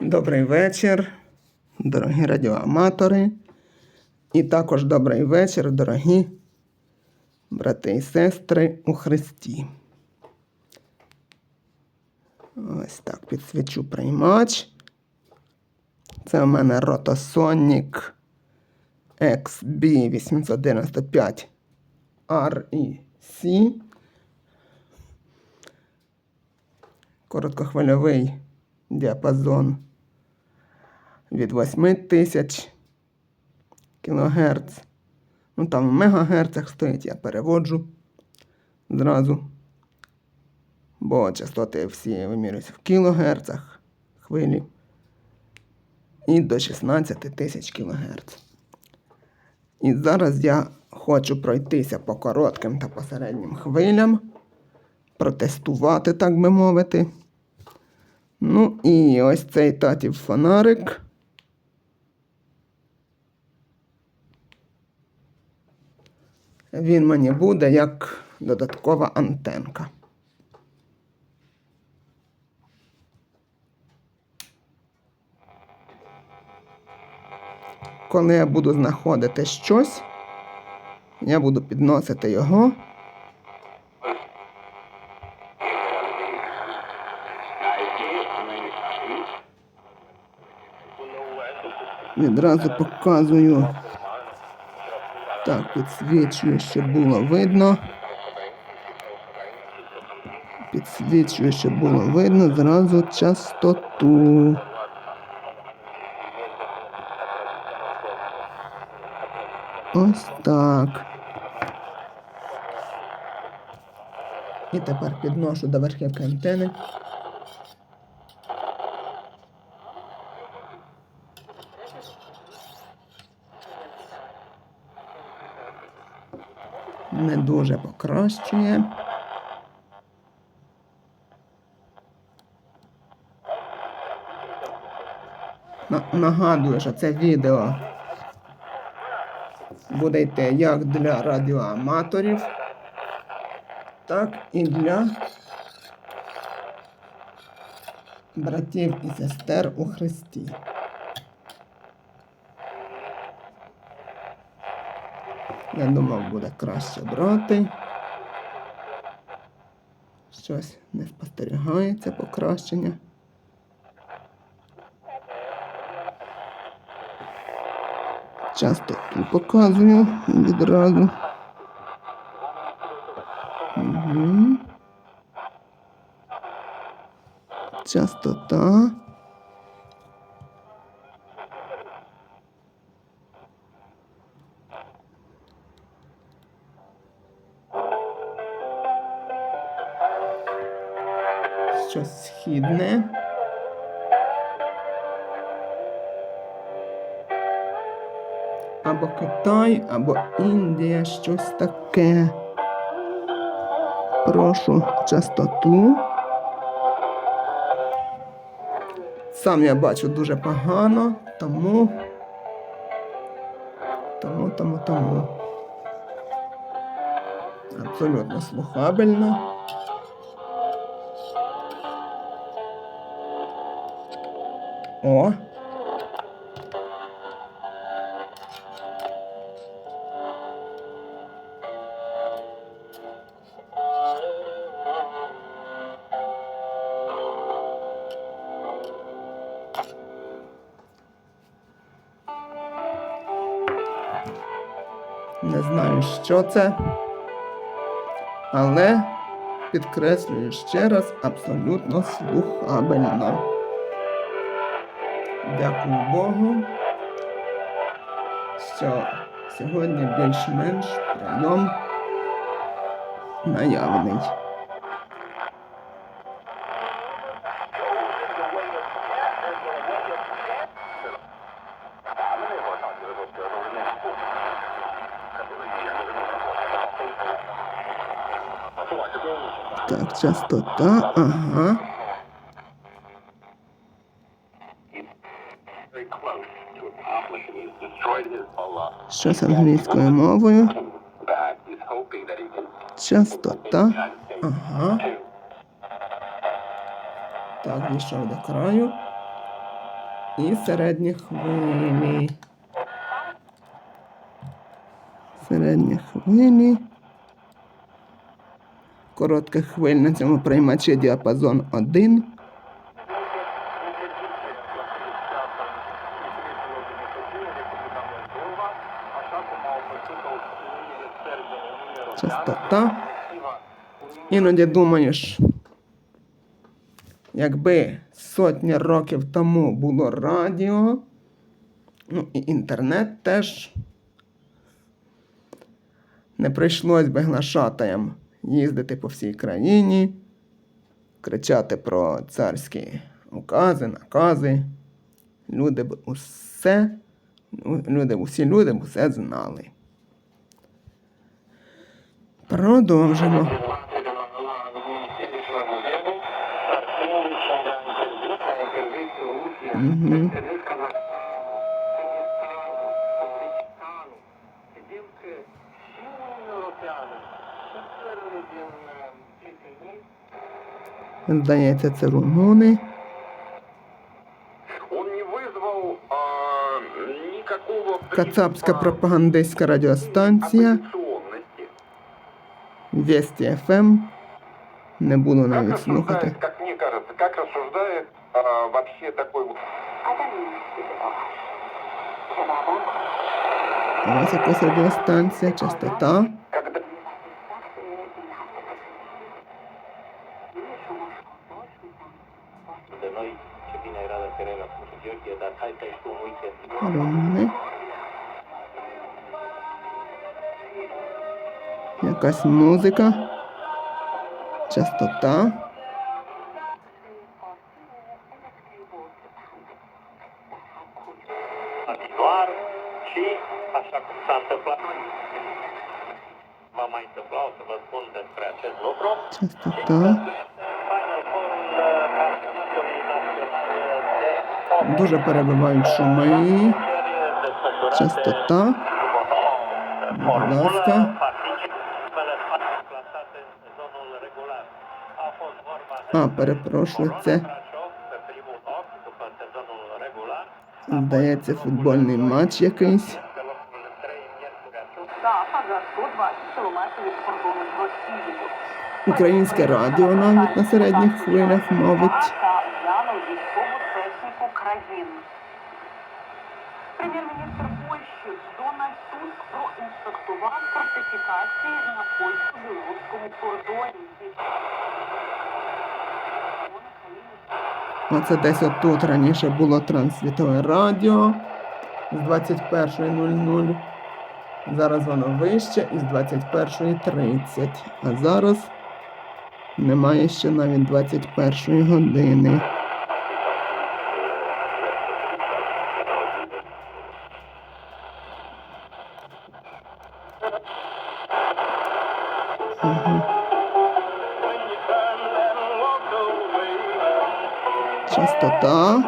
Добрий вечір, дорогі радіоаматори. І також добрий вечір, дорогі брати і сестри у Христі. Ось так підсвічу приймач. Це у мене Rotosonic XB895 REC. Короткохвильовий діапазон від 8000 кГц. Ну там в мегагерцах стоїть, я переводжу зразу. Бо частоти всі вимірюються в кілогерцах хвилі. І до 16 тисяч кГц. І зараз я хочу пройтися по коротким та посереднім хвилям, протестувати, так би мовити. Ну і ось цей татів фонарик. Він мені буде як додаткова антенка. Коли я буду знаходити щось, я буду підносити його. Відразу показую. Так, підсвічую, щоб було видно. Підсвічую, щоб було видно зразу частоту. Ось так. І тепер підношу до верхівки антени. Не дуже покращує. Нагадую, що це відео буде йти як для радіоаматорів, так і для братів і сестер у Христі. Я думав, буде краще брати. Щось не спостерігається покращення. Часто тут показую відразу. Угу. Частота. Або Китай, або Індія, щось таке. Прошу частоту. Сам я бачу дуже погано, тому. Тому, тому, тому. Абсолютно слухабельно. О! Не знаю, що це, але підкреслюю ще раз абсолютно слухабельно. Дякую Богу, що сьогодні більш-менш прийом наявний. His Allah. Щось англійською мовою. Частота. Ага. Так, дійшов до краю. і середні хвилі. Середні хвилі. Коротких хвиль на цьому приймачі діапазон 1. Частота. Іноді думаєш, якби сотні років тому було радіо, ну і інтернет теж, не прийшлось би глашатаям їздити по всій країні, кричати про царські укази, накази. Люди б усе, ну, люди, усі люди б усе знали. Продовжимо. Мгм. Здається, це румуни. Он не вызвал а, никакого Кацапська пропагандистська радіостанція. Весті ФМ. Не буду навіть слухати. кажется, как рассуждает а, вообще такой У вас якась радіостанція, частота. Acest lucru. Частота. Hockey. Дуже перебивають шуми. Частота. Будь ласка. Participele clasate în zonul regular. A fost vorba de А, перепрошую, це, pe primul loc după sezonul regular. здається, футбольний матч якийсь. Pe locul 3 miercuri atunci. Так, а за 120 кілометрів від кордону з Росією. Українське радіо навіть на середніх хвилях мовить. Прем'єр-міністр Польщі Дональд Туск проінспектував фортифікації на польсько-білоруському кордоні. Оце десь отут раніше було трансвітове радіо з 21.00. Зараз воно вище із 21.30. А зараз немає ще навіть 21 години. Частота.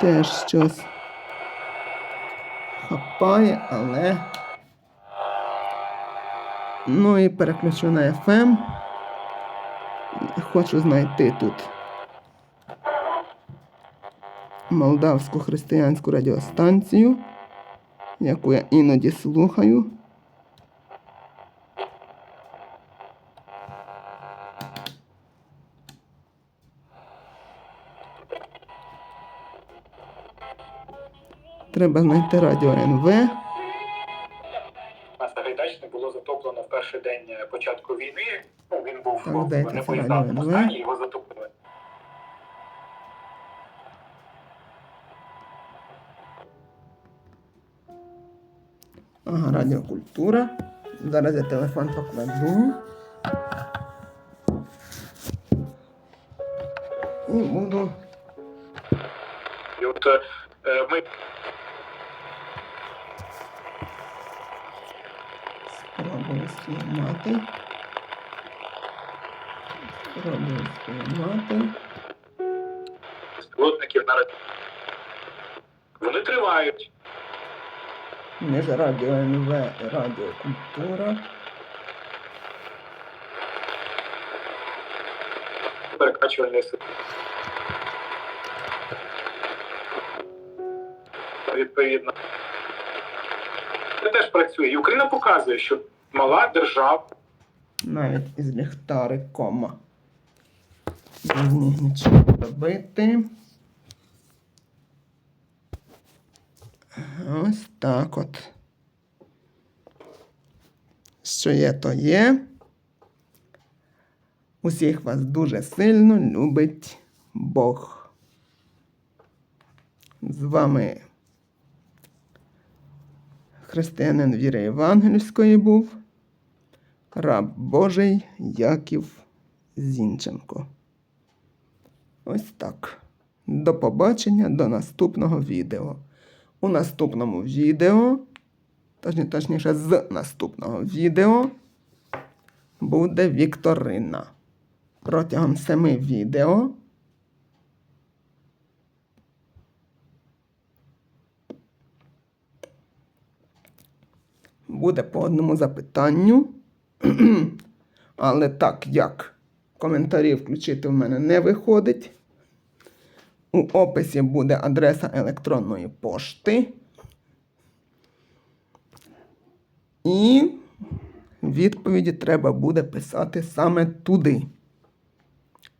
Теж щось хапає, але. Ну і переключу на FM. Хочу знайти тут молдавську християнську радіостанцію, яку я іноді слухаю. Треба знайти радіо НВ. На Сагайдачне було затоплено в перший день е, початку війни. Ну, він був Так, в непоїздатному стані, його затопили. Ага, радіокультура. Зараз я телефон покладу. І буду І от е, ми сломати. Спробую сломати. Сплотників на Вони тривають. Між радіо НВ і Радіо Культура. Перекачувальний сит. Відповідно. Це теж працює. І Україна показує, що мала держава Навіть із ліхтариком. Них нічого робити. Ось так от. Що є, то є. Усіх вас дуже сильно любить Бог. З вами християнин віри Євангельської був раб Божий Яків Зінченко. Ось так. До побачення до наступного відео. У наступному відео, точніше, з наступного відео буде Вікторина. Протягом семи відео буде по одному запитанню. Але так як коментарі включити в мене не виходить. У описі буде адреса електронної пошти. І відповіді треба буде писати саме туди.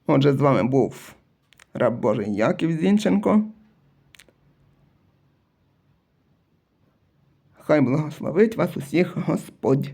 Отже, з вами був раб Божий Яків Зінченко. Хай благословить вас усіх Господь.